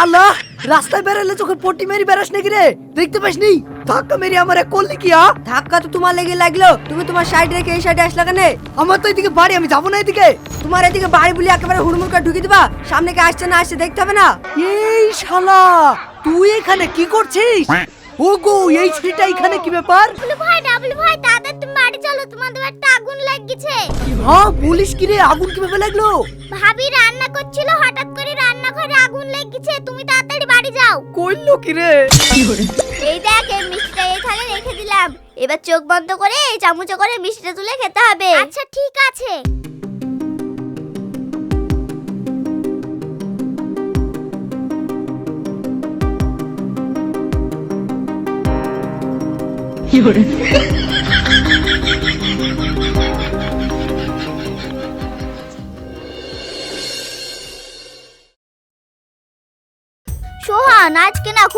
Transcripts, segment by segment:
শালা রাস্তায় বেরোলে চোখে পট্টি মেরি বেরাস নাকি রে? দেখতে পাস নি? ধাক্কা মেরি আমার এক করলি কি আ? ধাক্কা তো তোমার লেগে লাগল। তুমি তোমার সাইড রেখে এই সাইডে আসলা কেন? আমার তো এদিকে বাড়ি আমি যাব না এদিকে। তোমার এদিকে বাড়ি বলি একেবারে হুড়মুড় করে ঢুকে দিবা। সামনে কে আসছে না আসছে দেখতে হবে না। এই শালা তুই এখানে কি করছিস? ও গো এই ছুটিটা এখানে কি ব্যাপার? ডাবলু ভাই ডাবলু ভাই তাড়াতাড়ি তুমি বাড়ি চলো তোমাদের একটা আগুন লেগেছে। হ্যাঁ বলিস কি রে আগুন কীভাবে লাগল? ভাবি রান্না করছিল হঠাৎ করে রান্নাঘরে আগুন লেগেছে তুমি তাড়াতাড়ি বাড়ি যাও। কইলো কি রে এই দেখ এই মিষ্টিটা এখানে রেখে দিলাম। এবার চোখ বন্ধ করে এই চামচে করে মিষ্টিটা তুলে খেতে হবে। আচ্ছা ঠিক আছে। সোহান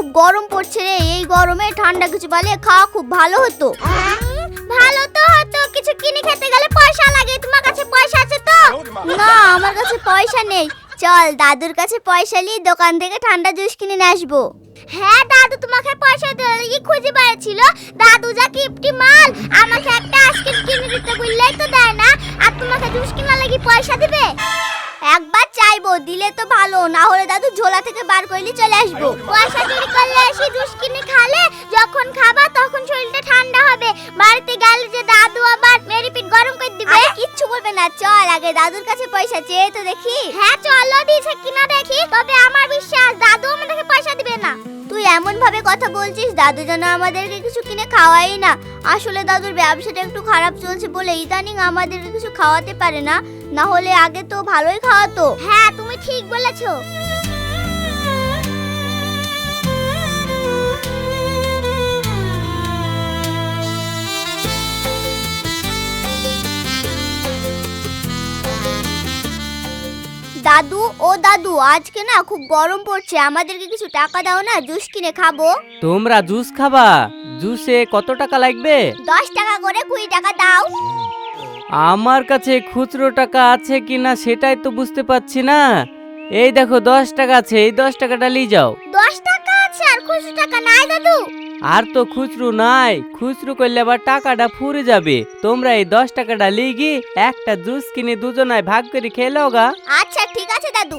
খুব গরম পড়ছে রে। এই গরমে ঠান্ডা কিছু বলে খাওয়া খুব ভালো হতো। ভালো তো হতো, কিছু কিনে খেতে গেলে পয়সা লাগে। তোমার কাছে পয়সা আছে তো? না, আমার কাছে পয়সা নেই। চল, দাদুর কাছে পয়সা নিয়ে দোকান থেকে ঠান্ডা জুস কিনে নিয়ে আসব। হ্যাঁ দাদু তোমাকে পয়সা দেওয়ার লাগি খুঁজে বেড়াচ্ছিল। দাদু যা কিপটি মাল, আমাকে একটা আইসক্রিম কিনে দিতে বললেই তো দেয় না। আর তোমাকে জুস কেনার লাগি পয়সা দিবে? একবার চাইব দিলে তো ভালো না হলে দাদু ঝোলা থেকে বার করলে চলে আসব। কুয়াশা চুরি করলে এসে জুস কিনে খালে যখন খাবা তখন শরীরটা ঠান্ডা হবে। বাড়িতে গেলে যে দাদু আবার মেরি পিঠ গরম করে দিবে? কিচ্ছু বলবে না চল আগে দাদুর কাছে পয়সা চেয়ে তো দেখি। হ্যাঁ চলো দিয়েছে কিনা দেখি তবে আমার বিশ্বাস দাদু আমাদেরকে পয়সা দিবে না। তুই এমন ভাবে কথা বলছিস দাদু যেন আমাদেরকে কিছু কিনে খাওয়াই না। আসলে দাদুর ব্যবসাটা একটু খারাপ চলছে বলে ইদানিং আমাদেরকে কিছু খাওয়াতে পারে না। না হলে আগে তো ভালোই খাওয়াতো। হ্যাঁ তুমি ঠিক বলেছ। দাদু ও দাদু আজকে না খুব গরম পড়ছে। আমাদেরকে কিছু টাকা দাও না জুস কিনে খাব। তোমরা জুস খাবা? জুসে কত টাকা লাগবে? দশ টাকা করে কুড়ি টাকা দাও। আমার কাছে খুচরো টাকা আছে কি না সেটাই তো বুঝতে পারছি না। এই দেখো দশ টাকা আছে এই দশ টাকাটা নিয়ে যাও। দশ টাকা আছে আর খুচরো টাকা নাই দাদু। আর তো খুচরো নাই খুচরো করলে আবার টাকাটা ফুরে যাবে। তোমরা এই দশ টাকাটা লিগি একটা জুস কিনে দুজনায় ভাগ করে খেয়ে লওগা আচ্ছা ঠিক আছে দাদু।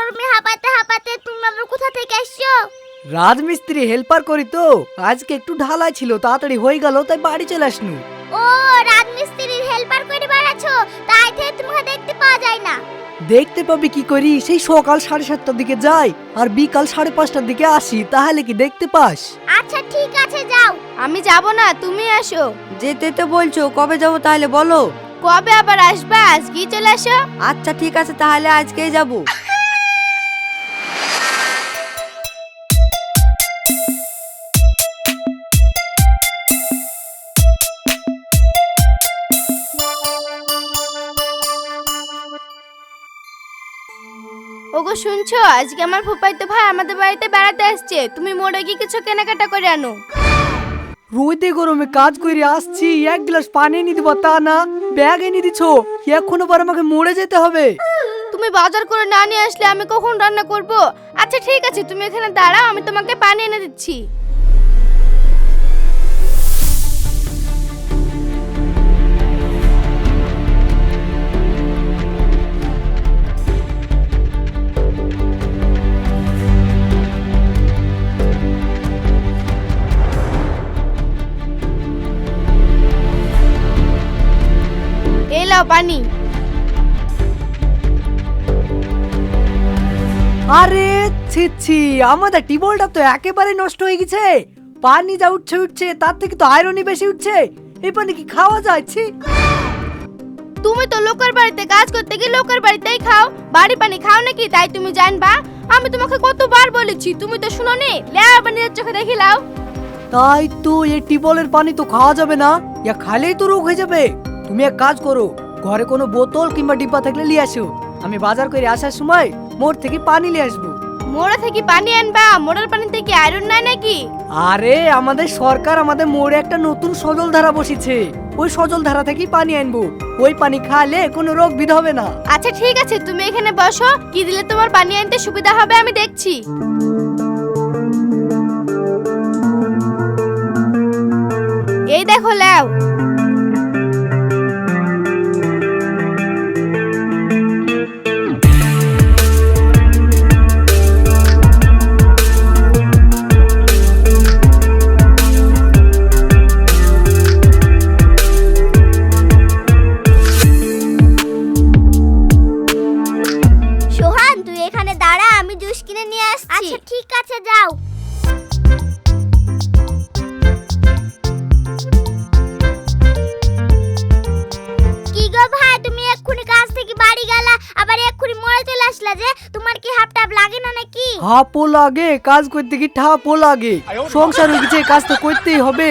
গরমে হাঁপাতে হাঁপাতে তুমি আবার কোথা থেকে এসছো রাজমিস্ত্রি হেল্পার করি তো। আজকে একটু ঢালাই ছিল তাড়াতাড়ি হয়ে গেল তাই বাড়ি চলে আসনু। ও রাজমিস্ত্রির হেল্পার করে বেড়াচ্ছো? তাই থেকে তোমাকে দেখতে পাওয়া যায় না। দেখতে পাবি কি করি? সেই সকাল সাড়ে সাতটার দিকে যাই আর বিকাল সাড়ে পাঁচটার দিকে আসি তাহলে কি দেখতে পাস? আচ্ছা ঠিক আছে যাও। আমি যাব না তুমি আসো। যেতে তো বলছো কবে যাব তাহলে বলো। কবে আবার আসবা? আজকেই চলে আসো। আচ্ছা ঠিক আছে তাহলে আজকেই যাব। ওগো শুনছো? আজকে আমার ফুপাইতো ভাই আমাদের বাড়িতে বেড়াতে আসছে। তুমি মোড়ে গিয়ে কিছু কেনাকাটা করে আনো। রোদে গরমে কাজ করে আসছি এক গ্লাস পানি এনে দিব তা না ব্যাগে এনে দিছো এখন আবার আমাকে মরে যেতে হবে। তুমি বাজার করে না নিয়ে আসলে আমি কখন রান্না করব? আচ্ছা ঠিক আছে তুমি এখানে দাঁড়াও আমি তোমাকে পানি এনে দিচ্ছি। ছি ছি আমাদের টিবলটা তো একেবারে নষ্ট হয়ে গেছে। পানি যা উঠছে উঠছে তার থেকে তো আয়রনই বেশি উঠছে। এই পানি কি খাওয়া যায়? ছি। তুমি তো লোকের বাড়িতে কাজ করতে গিয়ে লোকের বাড়িতেই খাও। বাড়ি পানি খাও নাকি তাই তুমি জানবা? আমি তোমাকে কতবার বলেছি তুমি তো শুনো নি লেয়া নিজের চোখে দেখি লাও। তাই তো এই টিবলের পানি তো খাওয়া যাবে না। ইয়া খালেই তো রোগ হয়ে যাবে। তুমি এক কাজ করো ঘরে কোনো বোতল কিংবা ডিব্বা থাকলে নিয়ে আসো। আমি বাজার করে আসার সময় মোড় থেকে পানি নিয়ে আসব। মোড়া থেকে পানি আনবা মোড়ার পানি থেকে আয়রন নাই নাকি? আরে আমাদের সরকার আমাদের মোড়ে একটা নতুন সজল ধারা বসেছে ওই সজল ধারা থেকেই পানি আনব। ওই পানি খালে কোনো রোগ বিধ হবে না। আচ্ছা ঠিক আছে তুমি এখানে বসো। কি দিলে তোমার পানি আনতে সুবিধা হবে আমি দেখছি। এই দেখো লাও। আমি জুস কিনে নিয়ে আসছি। আচ্ছা ঠিক আছে যাও। কি গো ভাই তুমি এক্ষুনি কাজ থেকে বাড়ি গেলা আবার এক্ষুনি মরে চলে আসলা যে? তোমার কি হাফ টাপ লাগে না নাকি? হাপও লাগে কাজ করতে কি ঠাপও লাগে। সংসার হয়ে গেছে কাজ তো করতেই হবে।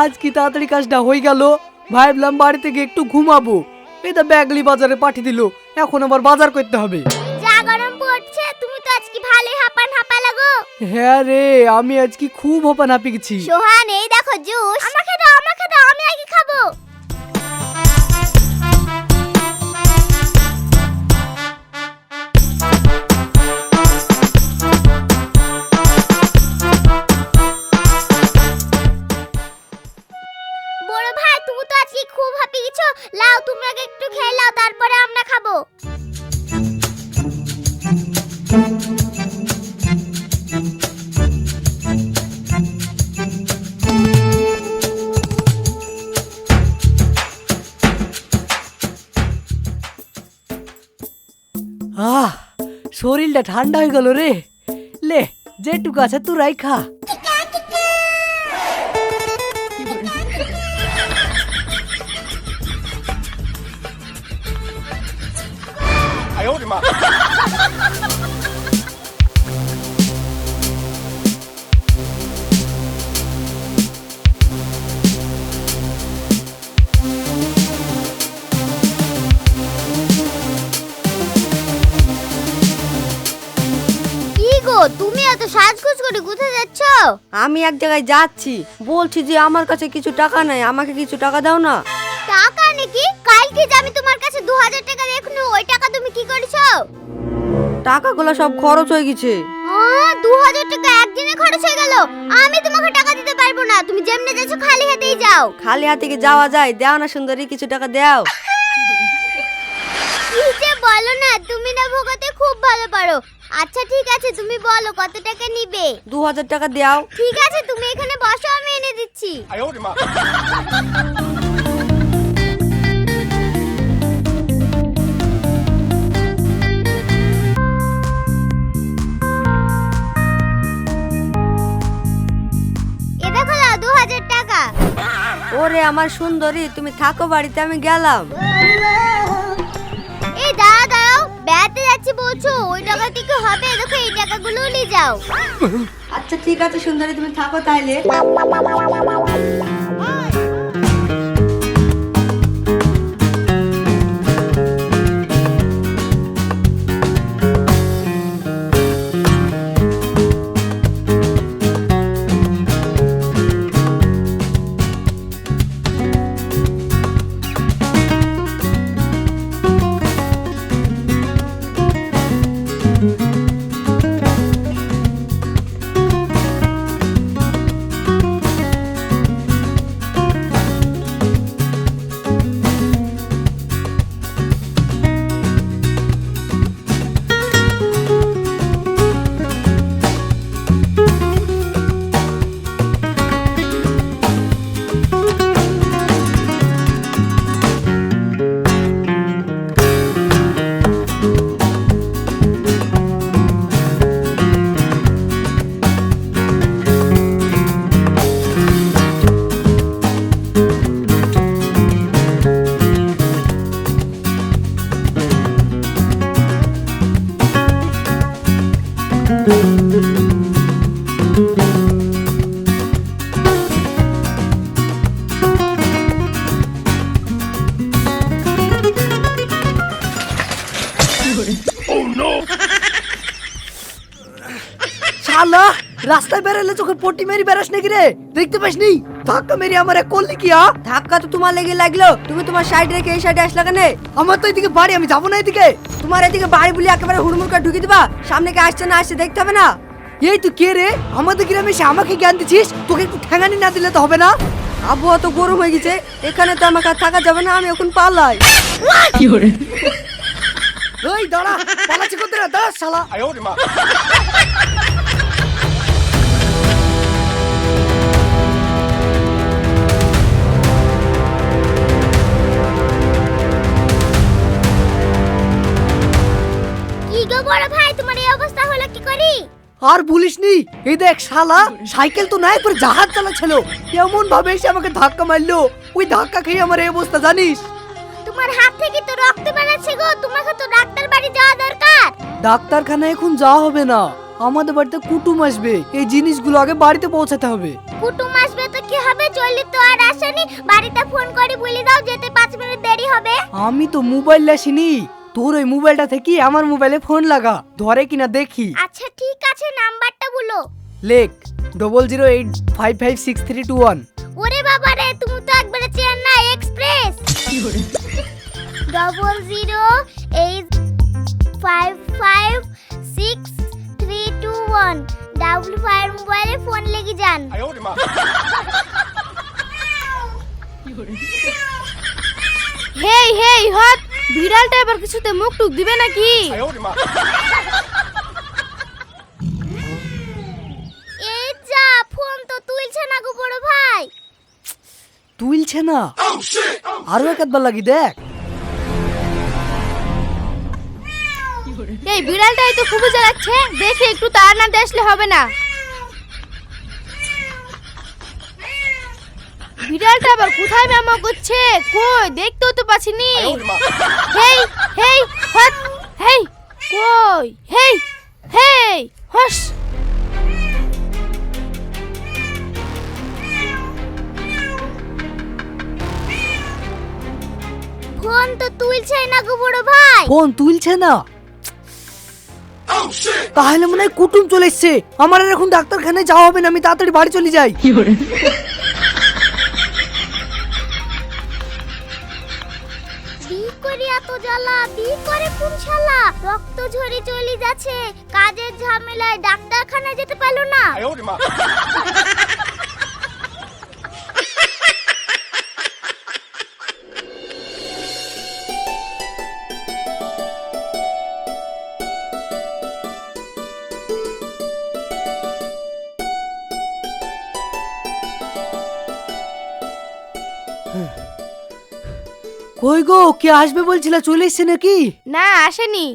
আজ কি তাড়াতাড়ি কাজটা হয়ে গেল? ভাবলাম বাড়িতে গিয়ে একটু ঘুমাবো। এটা ব্যাগলি বাজারে পাঠিয়ে দিল এখন আবার বাজার করতে হবে। পড়ছে তুমি তো আজকে ভালোই হাঁপান হাঁপা লাগো হ্যাঁ রে আমি আজকে খুব হোপান হাঁপি গেছি সোহান এই দেখো জুস। আমাকে দাও আমাকে দাও আমি আগে খাব। বড় ভাই তুমি তো আজকে খুব হাঁপি গেছো লাও তুমি আগে একটু খেয়ে লাও তারপরে আমরা খাব। ঠান্ডা হয়ে গেল রে লে যেটুকু আছে তুরাই খা কি গো তুমি এত সাজগোজ করে কোথায় যাচ্ছ? আমি এক জায়গায় যাচ্ছি। বলছি যে আমার কাছে কিছু টাকা নাই আমাকে কিছু টাকা দাও না। টাকা নাকি? কালকে যে আমি তোমার কাছে দু হাজার টাকা দেখুন ওই টাকা তুমি কি করেছ? টাকাগুলো সব খরচ হয়ে গেছে। দু হাজার টাকা একদিনে খরচ হয়ে গেল। আমি তোমাকে টাকা দিতে পারব না। তুমি যেমনে যাচ্ছ খালি হাতেই যাও। খালি হাতে কি যাওয়া যায়? দাও না সুন্দরী কিছু টাকা দাও। কি যে বলো না তুমি না ভোগাতে খুব ভালো পারো। আচ্ছা ঠিক আছে তুমি বলো কত টাকা নিবে? দু হাজার টাকা দাও। ঠিক আছে তুমি এখানে বসো আমি এনে দিচ্ছি। এ দেখো না দু হাজার টাকা। ওরে আমার সুন্দরী তুমি থাকো বাড়িতে আমি গেলাম। বলছো? ওই টাকা কি কি হবে দেখো, এই টাকাগুলো নিয়ে যাও। আচ্ছা ঠিক আছে, সুন্দরী, তুমি থাকো Oh, শালা রাস্তায় বেরালে চোখে পটি মেরি বেরাস নাকি রে? দেখতে পাসনি? ধাক্কা মেরি আমার এক করলি কি আ? ধাক্কা তো তোমার লেগে লাগল। তুমি তোমার সাইড রেখে এই সাইডে আসলে কেন? আমার তো এদিকে বাড়ি আমি যাব না এদিকে। তোমার এদিকে বাড়ি বলি একেবারে হুড়মুড় করে ঢুকে দিবা। সামনে কে আসছে না আসছে দেখতে হবে না। এই তুই কে রে? আমাদের গ্রামে এসে আমাকে জ্ঞান দিছিস তোকে একটু ঠ্যাঙানি না দিলে তো হবে না? আবহাওয়া তো গরম হয়ে গেছে। এখানে তো আমাকে থাকা যাবে না আমি এখন পালাই। কি ওই দাঁড়া পালাচ্ছি কোথায় রে? দাঁড়া শালা। কি গো বড় ভাই তোমার এই অবস্থা হলো কি করি? আর বলিসনি এই দেখ শালা সাইকেল তো নাই পরে জাহাজ চালাচ্ছিল। এমন ভাবে এসে আমাকে ধাক্কা মারলো? ওই ধাক্কা খেয়ে আমার এই অবস্থা জানিস? তোমার হাত থেকে তো রক্ত বেরাচ্ছে গো। তোমাকে তো ডাক্তার বাড়ি যাওয়া দরকার। ডাক্তারখানায় এখন যাওয়া হবে না। আমাদের বাড়িতে কুটুম আসবে। এই জিনিসগুলো আগে বাড়িতে পৌঁছাতে হবে। কুটুম আসবে তো কি হবে? চললি তো আর আসেনি। বাড়িতে ফোন করে বলে দাও যেতে পাঁচ মিনিট দেরি হবে। আমি তো মোবাইল আসিনি। তোর ওই মোবাইলটা থেকে আমার মোবাইলে ফোন লাগা। ধরে কিনা দেখি। আচ্ছা ঠিক আছে নাম্বারটা বলো। লেখ double zero eight five five six three two one ওরে বাবা রে তুমি তো একবারে Chennai express. Double zero eight five five six three two one double five মোবাইলে ফোন লেগে যান। হেই হেই হট বিড়ালটা এবার কিছুতে মুখ টুক দিবে নাকি? তুলছে না? আরও একবার লাগি দেখ। এই বিড়ালটাই তো খুবই জ্বালাচ্ছে। দেখে একটু তার না আসলে হবে না। বিড়ালটা আবার কোথায় ম্যামা করছে? কই? দেখতেও তো পাচ্ছিনি। হেই হেই হেই কই? হেই হেই হস। ফোন তো তুলছে না গো বড় ভাই। ফোন তুলছে না? তাহলে মনে হয় কুটুম চলে এসছে। আমার আর এখন ডাক্তারখানায় যাওয়া হবে না আমি তাড়াতাড়ি বাড়ি চলে যাই। বি করে এত জ্বালা বি করে কোন শালা? রক্ত ঝরে চলে যাচ্ছে কাজের ঝামেলায় ডাক্তারখানায় যেতে পারল না। কই গো কে আসবে বলছিল? চলে এসছে নাকি? না আসেনি।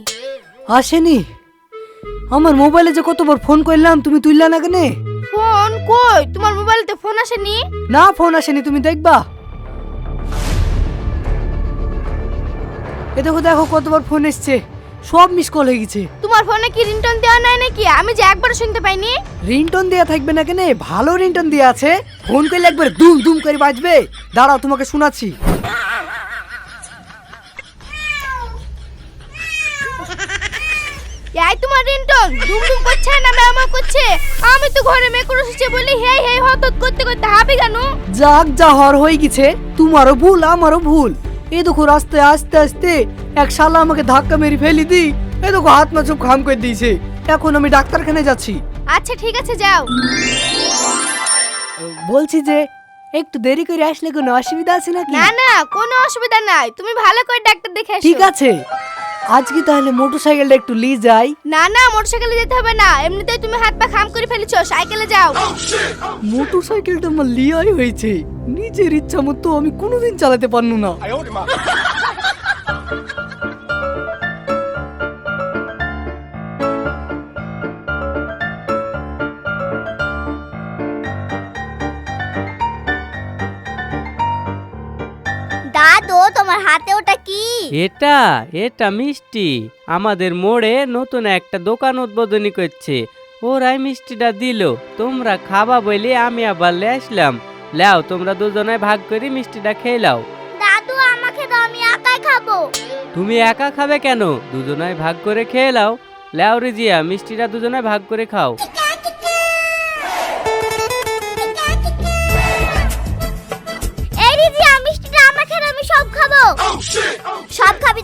আসেনি? আমার মোবাইলে যে কতবার ফোন করলাম তুমি তুললা না কেনে? ফোন কই? তোমার মোবাইলতে ফোন আসেনি? না ফোন আসেনি তুমি দেখবা। এ দেখো দেখো কতবার ফোন এসছে। সব মিস কল হয়ে গেছে। তোমার ফোনে কি রিংটোন দেওয়া নাই নাকি? আমি যে একবার শুনতে পাইনি। রিংটন দেয়া থাকবে না কেনে? ভালো রিংটন দেয়া আছে। ফোন করলে একবার দুম দুম করে বাজবে। দাঁড়াও তোমাকে শোনাচ্ছি। এই তোমার রিংটোন দুম করছে না ম্যামা করছে? আমি তো ঘরে মেকর এসেছে বলি হেই হেই হতত করতে করতে হাবি কেন? যাক যা হর হয়ে গেছে তোমারও ভুল আমারও ভুল। এই দেখো রাস্তায় আস্তে আস্তে এক শালা আমাকে ধাক্কা মেরে ফেলি দি এই দেখো হাত মা চোখ খাম করে দিয়েছে। এখন আমি ডাক্তারখানায় যাচ্ছি। আচ্ছা ঠিক আছে যাও। বলছি যে একটু দেরি করে আসলে কোনো অসুবিধা আছে নাকি? না না কোনো অসুবিধা নাই। তুমি ভালো করে ডাক্তার দেখে এসো। ঠিক আছে। আজকে তাহলে মোটরসাইকেলটা একটু লি যাই। না না মোটরসাইকেলে যেতে হবে না। এমনিতেই তুমি হাত পা খাম করে ফেলেছো সাইকেলে যাও। মোটরসাইকেলটা আমার লিয়াই হয়েছে। নিজের ইচ্ছা মতো আমি কোনোদিন চালাতে পারনু না। তোমার হাতে ওটা কি? এটা এটা মিষ্টি। আমাদের মোড়ে নতুন একটা দোকান উদ্বোধনী করছে। ওরাই মিষ্টিটা দিল। তোমরা খাবা বলে আমি আবার লে আসলাম। লাও তোমরা দুজনে ভাগ করে মিষ্টিটা খেয়ে লাও দাদু আমাকে দাও আমি একাই খাব। তুমি একা খাবে কেন? দুজনায় ভাগ করে খেয়ে লাও লাও রিজিয়া মিষ্টিটা দুজনায় ভাগ করে খাও।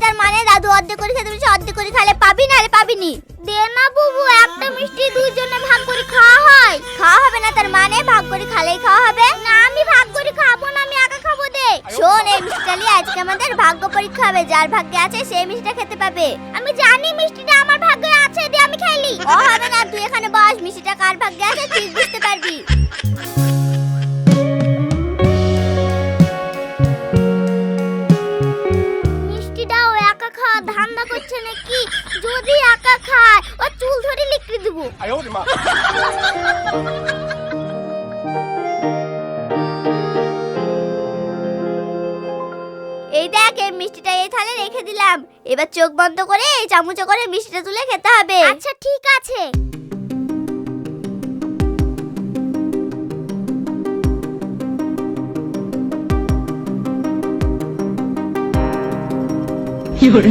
তার মানে দাদু অর্ধেক করে খেতে বলেছে অর্ধেক করে খালে পাবি না রে পাবিনি দে না বুবু, একটা মিষ্টি দুজনে ভাগ করে খাওয়া হয়। খাওয়া হবে না তার মানে ভাগ করে খালেই খাওয়া হবে? না, আমি ভাগ করে খাব না, আমি একা খাব, দে। শোন, এই মিষ্টিটা আজকে আমাদের ভাগ্য পরীক্ষা হবে, যার ভাগ্যে আছে সেই মিষ্টিটা খেতে পাবে। আমি জানি মিষ্টিটা আমার ভাগ্যে আছে, দে, আমি খাইলি। ও হবে না, তুই এখানে বস, মিষ্টিটা কার ভাগ্যে আছে ঠিক বুঝতে পারবি। খাওয়া ধান্দা করছে নাকি? যদি একা খায় ও চুল ধরে লিখে দেবো। এই দেখ এই মিষ্টিটা এই থালে রেখে দিলাম। এবার চোখ বন্ধ করে এই চামচে করে মিষ্টিটা তুলে খেতে হবে। আচ্ছা ঠিক আছে। 夜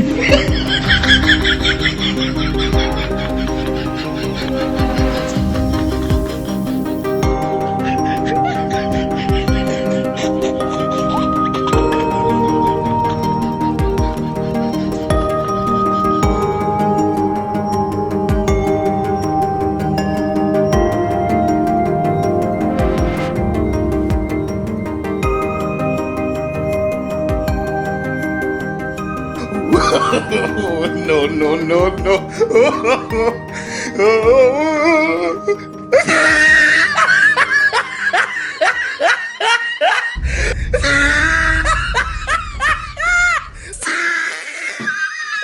no, no, no, no.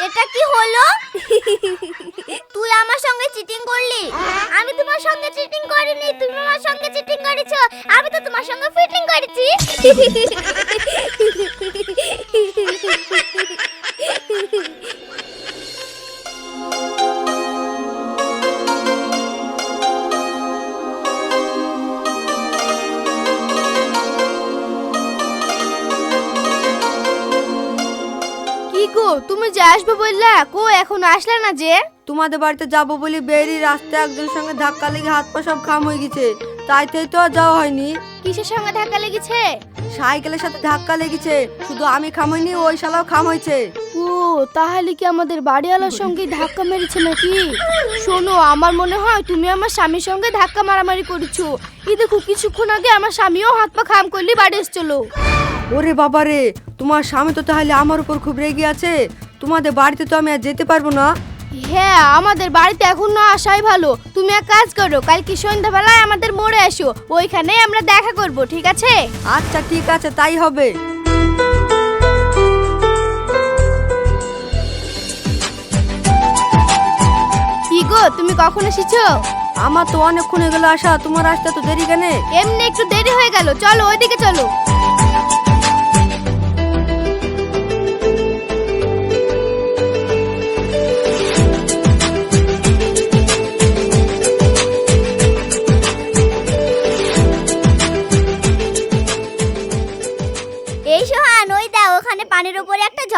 এটা কি হলো? তুই আমার সঙ্গে চিটিং করলি? আমি তোমার সঙ্গে চিটিং করিনি তুমি আমার সঙ্গে চিটিং করেছ। আমি তো তোমার সঙ্গে ফিটিং করেছি। গো তুমি যে আসবে বললা কো এখন আসলে না যে? তোমাদের বাড়িতে যাব বলে বেরিয়ে রাস্তায় একজনের সঙ্গে ধাক্কা লেগে হাত পা সব খাম হয়ে গেছে। তাই তাই তো আর যাওয়া হয়নি। কিসের সঙ্গে ধাক্কা লেগেছে? সাইকেলের সাথে ধাক্কা লেগেছে। শুধু আমি খাম হয়নি ওই শালাও খাম হয়েছে। ও তাহলে কি আমাদের বাড়িওয়ালার সঙ্গে ধাক্কা মেরেছে নাকি? শোনো আমার মনে হয় তুমি আমার স্বামীর সঙ্গে ধাক্কা মারামারি করেছ। এই দেখো কিছুক্ষণ আগে আমার স্বামীও হাত পা খাম করলি বাড়ি এসছিল। ওরে বাবা রে তোমার স্বামী তো তাহলে আমার উপর খুব রেগে আছে। তোমাদের বাড়িতে তো আমি আর যেতে পারব না। হ্যাঁ আমাদের বাড়িতে এখন না আসাই ভালো। তুমি এক কাজ করো কালকে সন্ধ্যাবেলায় আমাদের মোড়ে এসো। ওইখানে আমরা দেখা করব ঠিক আছে? আচ্ছা ঠিক আছে তাই হবে। কি গো তুমি কখন এসেছ? আমার তো অনেকক্ষণ হয়ে গেল আসা তোমার আসতে তো দেরি কেন? এমনি একটু দেরি হয়ে গেল। চলো ওইদিকে চলো।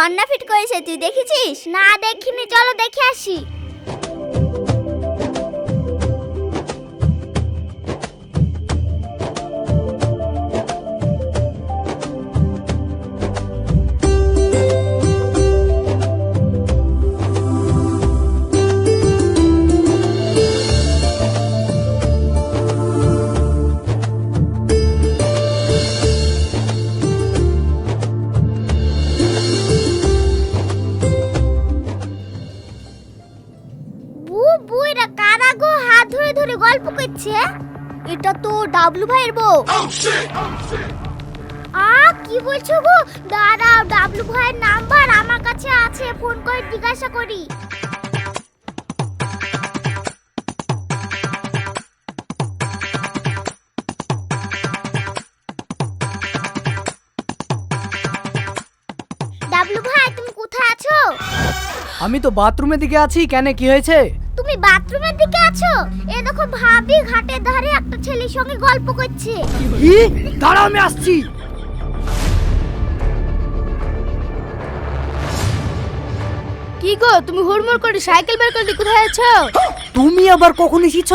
ঝর্ণা ফিট করেছে তুই দেখেছিস? না দেখিনি চলো দেখে আসি। এটা তো ডাবলু ভাইয়ের বউ। আ কি বলছো গো? দাঁড়াও ডাবলু ভাইয়ের নাম্বার আমার কাছে আছে ফোন করে জিজ্ঞাসা করি। ডাবলু ভাই তুমি কোথায় আছো? আমি তো বাথরুমের দিকে আছি কেন কি হয়েছে? তুমি বাথরুমের দিকে আছো? এ দেখো ভাবি ঘাটের ধারে একটা ছেলের সঙ্গে গল্প করছে। কি? দাঁড়াও আমি আসছি। কি গো তুমি হুড়মুড় করে সাইকেল বের করলি কোথায় আছো? তুমি আবার কখন এসেছ?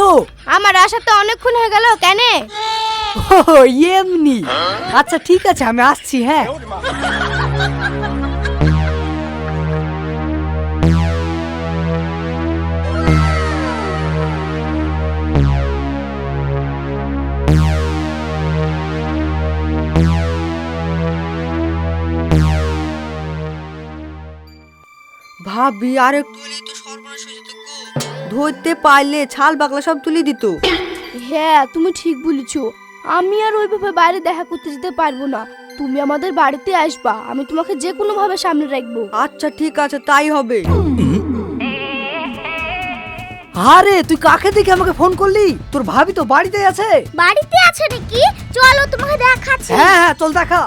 আমার আসা তো অনেকক্ষণ হয়ে গেল কেন? ও এমনি। আচ্ছা ঠিক আছে আমি আসছি হ্যাঁ। ভাবি আর একটু হলেই তো সর্বনাশ হয়ে যেত গো। ধরতে পারলে ছাল বাকলা সব তুলে দিত। হ্যাঁ তুমি ঠিক বলেছ। আমি আর ওইভাবে বাইরে দেখা করতে যেতে পারব না। তুমি আমাদের বাড়িতে আসবা আমি তোমাকে যে কোনো ভাবে সামনে রাখব। আচ্ছা ঠিক আছে তাই হবে। আরে তুই কাকে দেখে আমাকে ফোন করলি? তোর ভাবি তো বাড়িতে আছে। বাড়িতে আছো নাকি? চলো তোমাকে দেখাচ্ছি। হ্যাঁ হ্যাঁ চল দেখা।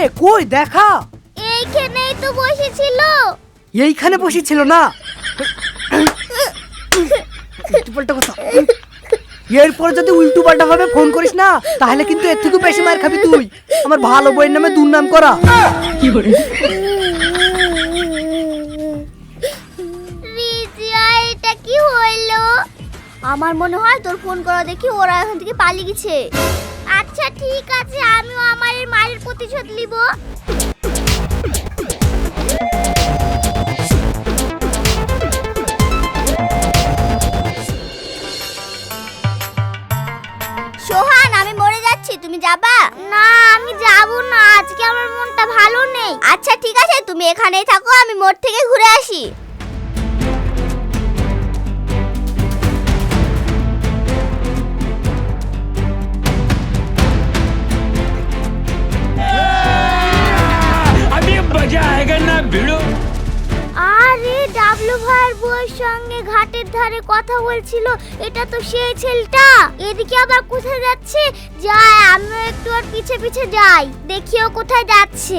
রে কই দেখা? এইখানেই তো বসেছিল। এইখানে বসেছিল না? উল্টো পাল্টা কথা। এরপর যদি উল্টো পাল্টা ভাবে ফোন করিস না তাহলে কিন্তু এর থেকে বেশি মার খাবি তুই। আমার ভালো বইয়ের নামে দুর্নাম করা। এটা কি হইল? আমার মনে হয় তোর ফোন করা দেখি ওরা এখান থেকে পালিয়ে গেছে। ঠিক আছে আমিও আমার এই মায়ের প্রতিশোধ নিব। সোহান আমি মরে যাচ্ছি তুমি যাবা? না আমি যাব না আজকে আমার মনটা ভালো নেই। আচ্ছা ঠিক আছে তুমি এখানেই থাকো আমি মোড় থেকে ঘুরে আসি। ঘাটের ধারে কথা বলছিল, এটা তো সেই ছেলেটা। এদিকে আবার কোথায় যাচ্ছে? যাই আমিও একটু আর পিছে পিছে যাই। দেখিও কোথায় যাচ্ছে।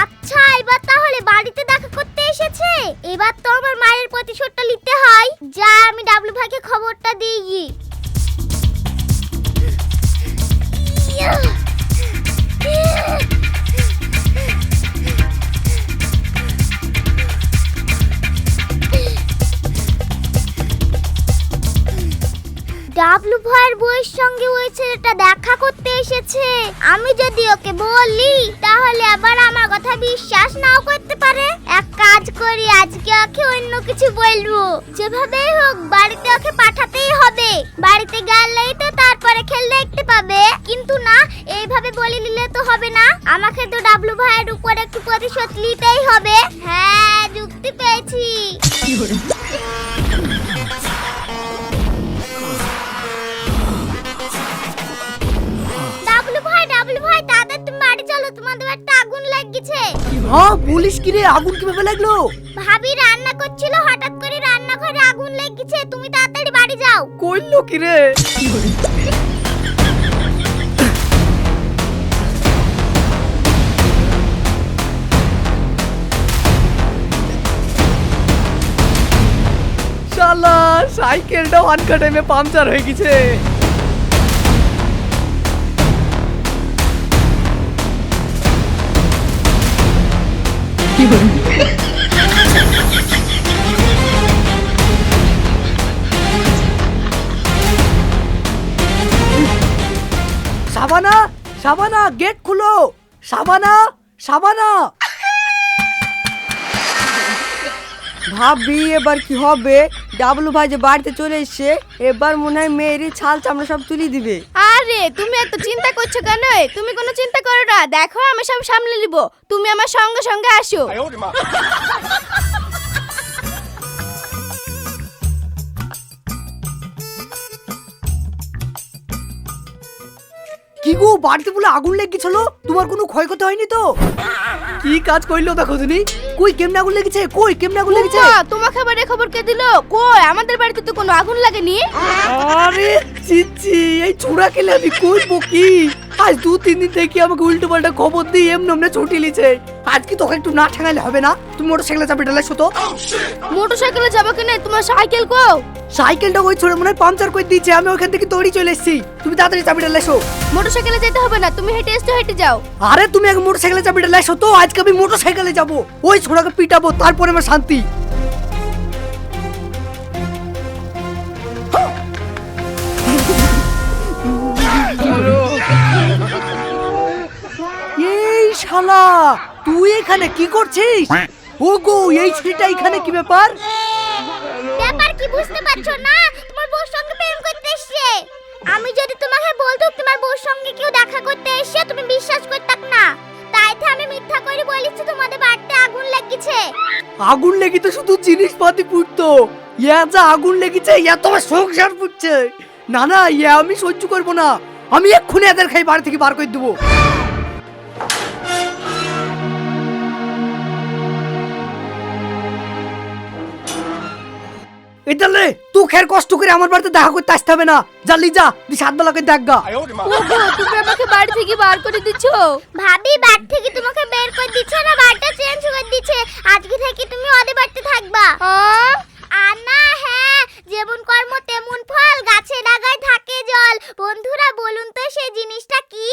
আচ্ছা এবার তাহলে বাড়িতে দেখা করতে এসেছে? এবার তো আমার মায়ের প্রতিশোধটা নিতে হয়। যা, আমি ডাবলু ভাইকে খবরটা দিই ডাবলু ভাইয়ের বউয়ের সঙ্গে ওই ছেলেটা দেখা করতে এসেছে। আমি যদি ওকে বলি, তাহলে আবার আমার কথা বিশ্বাস নাও করতে পারে। এক কাজ করি, আজকে ওকে অন্য কিছু বলব। যেভাবেই হোক, বাড়িতে ওকে পাঠাতেই হবে। বাড়িতে গেলেই তো না এইভাবে বলে নিলে তো হবে না। আমাকে তো ডাবলু ভাইয়ের উপর একটু প্রতিশোধ নিতেই হবে। হ্যাঁ যুক্তি পেয়েছি। ডাবলু ভাই ডাবলু ভাই তুমি বাড়ি চলো। তোমাদের একটা আগুন লাগিয়েছে হ্যাঁ বলিস কি রে আগুন কীভাবে লাগল? ভাবি রান্না করছিল হঠাৎ করে রান্নাঘরে আগুন লেগেছে। তুমি তাড়াতাড়ি বাড়ি যাও। কইলো কি রে? শালা সাইকেলটা ওয়ানকা টাইমে পাংচার হয়ে গেছে। সাবানা সাবানা গেট খুলো। সাবানা সাবানা। ভাবি, এবার কি হবে? ডাবলু ভাই যে বাড়িতে চলে এসছে এবার মনে হয় মেয়েরই ছাল চামড়া সব তুলি দিবে। আরে তুমি এত চিন্তা করছ কেন? তুমি কোনো চিন্তা করো না। দেখো আমি সব সামলে নিব। তুমি আমার সঙ্গে সঙ্গে আসো। কি গো বাড়িতে বলে আগুন লেগেছিল? তোমার কোনো ক্ষয়ক্ষতি হয়নি তো? কি কাজ করল দেখো তুমি? কই কেমনে আগুন লেগেছে? কই কেমনে আগুন লেগেছে? আবার এ খবর কে দিল? কই আমাদের বাড়িতে তো কোনো আগুন লাগেনি? আরে চিচ্ছি এই চূড়া খেলে আমি কই কি? আজ দু তিন দিন থেকে আমাকে উল্টো পাল্টা খবর দিয়ে এমনি এমনি ছুটি লিছে আজকে তোকে একটু না ঠেঙালে হবে না? তুমি মোটর সাইকেলে চাপে ঢালাই তো। মোটর সাইকেলে যাব কেন? তোমার সাইকেল কো সাইকেলটা ওই ছোড়ে মনে হয় পাংচার করে দিয়েছে আমি ওখান থেকে দৌড়ি চলে এসেছি। তুমি তাড়াতাড়ি চাবি ঢালাইছো মোটর সাইকেলে যেতে হবে না তুমি হেঁটে এসছো হেঁটে যাও। আরে তুমি আগে মোটর সাইকেলে চাবি ঢালাইছো তো আজকে আমি মোটর সাইকেলে যাব। ওই ছোড়াকে পিটাবো তারপরে আমার শান্তি। শালা তুই এখানে কি করছিস? ও গো এই ছেলেটা এখানে কি ব্যাপার? ব্যাপার কি বুঝতে পারছ না? তোমার বউর সঙ্গে প্রেম করতে এসছে। আমি যদি তোমাকে বলতো তোমার বউর সঙ্গে কেউ দেখা করতে এসছে তুমি বিশ্বাস করতাক না। তাই তো আমি মিথ্যা করে বলেছি তোমাদের বাড়িতে আগুন লেগেছে। আগুন লেগে তো শুধু জিনিসপাতি পুড়তো। ইয়া যা আগুন লেগেছে ইয়া তোমার সংসার পুড়ছে। না না ইয়া আমি সহ্য করব না। আমি এক্ষুনি এদের খাই বাড়ি থেকে বার করে দেবো। তুই কষ্ট করে আমার বাড়িতে দেখা করতে আসতে হবে না। জালি যা দি সাত বেলা করে দেখ গা। ওগো তুমি আমাকে বাড়ি থেকে বার করে দিচ্ছো? ভাবি বাড়ি থেকে তোমাকে বের করে দিচ্ছে না বাড়িটা চেঞ্জ করে দিচ্ছে। আজকে থেকে তুমি ওদের বাড়িতে থাকবা? আনা হ্যাঁ যেমন কর্ম তেমন ফল গাছে ডাগায় থাকে জল। বন্ধুরা বলুন তো সেই জিনিসটা কি?